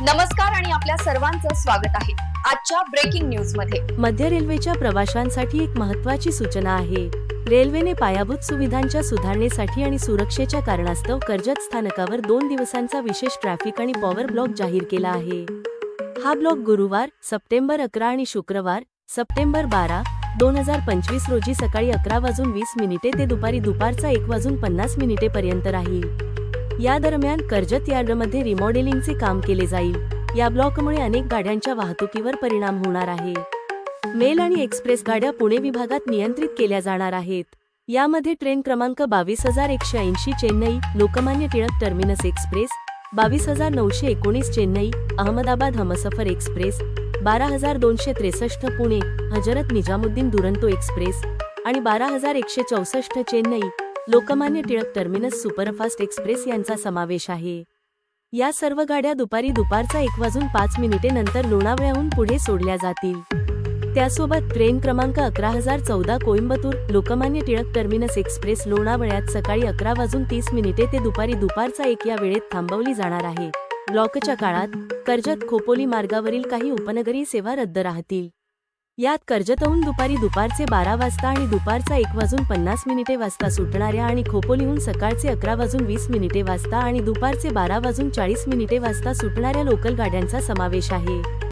नमस्कार आणि आपल्या सर्वांचं स्वागत आहे आजच्या ब्रेकिंग न्यूजमध्ये. मध्य रेल्वेच्या प्रवाशांसाठी एक महत्त्वाची सूचना आहे. रेल्वेने पायाभूत सुविधांच्या सुधारणेसाठी आणि सुरक्षेच्या कारणास्तव कर्जत स्थानकावर दोन दिवसांचा विशेष ट्रॅफिक आणि पॉवर ब्लॉक जाहीर केला आहे. हा ब्लॉक गुरुवार सप्टेंबर अकरा आणि शुक्रवार सप्टेंबर बारा दोन हजार पंचवीस रोजी सकाळी अकरा वाजून वीस मिनिटे ते दुपारी दुपारचा एक वाजून पन्नास मिनिटे पर्यंत राहील. या दरम्यान कर्जत यार्डमध्ये रिमॉडेलिंगचे काम केले जाईल. या ब्लॉकमुळे अनेक गाड्यांच्या वाहतुकीवर परिणाम होणार आहे. मेल आणि एक्सप्रेस गाड्या पुणे विभागात नियंत्रित केल्या जाणार आहेत. यामध्ये ट्रेन क्रमांक बावीस हजार एकशे ऐंशी चेन्नई लोकमान्य टिळक टर्मिनस एक्सप्रेस बावीस हजार नऊशे एकोणीस चेन्नई अहमदाबाद हमसफर एक्सप्रेस बारा हजार दोनशे त्रेसष्ट पुणे हजरत निजामुद्दीन दुरंतो एक्सप्रेस आणि बारा हजार एकशे चौसष्ट Chennai Lokmanya Tilak terminus superfast express यांचा समावेश आहे. या सर्व गाड्या दुपारी दुपारचा एक वाजून पाच मिनिटे नंतर लोणावळ्याहून पुढे सोडल्या जातील. त्यासोबत ट्रेन क्रमांक अकरा हजार चौदा कोइंबतूर लोकमान्य टिळक टर्मिनस एक्सप्रेस लोणावळ्यात सकाळी अकरा वाजून तीस मिनिटे ते दुपारी दुपारचा एक या वेळेत थांबवली जाणार आहे. ब्लॉकच्या काळात कर्जत खोपोली मार्गावरील काही उपनगरी सेवा रद्द राहतील. यात कर्जतहून दुपारी दुपारचे बारा वाजता आणि दुपारचा एक वाजून पन्नास मिनिटे वाजता सुटणाऱ्या आणि खोपोलीहून सकाळचे अकरा वाजून वीस मिनिटे वाजता आणि दुपारचे बारा वाजून चाळीस मिनिटे वाजता सुटणाऱ्या लोकल गाड्यांचा समावेश आहे.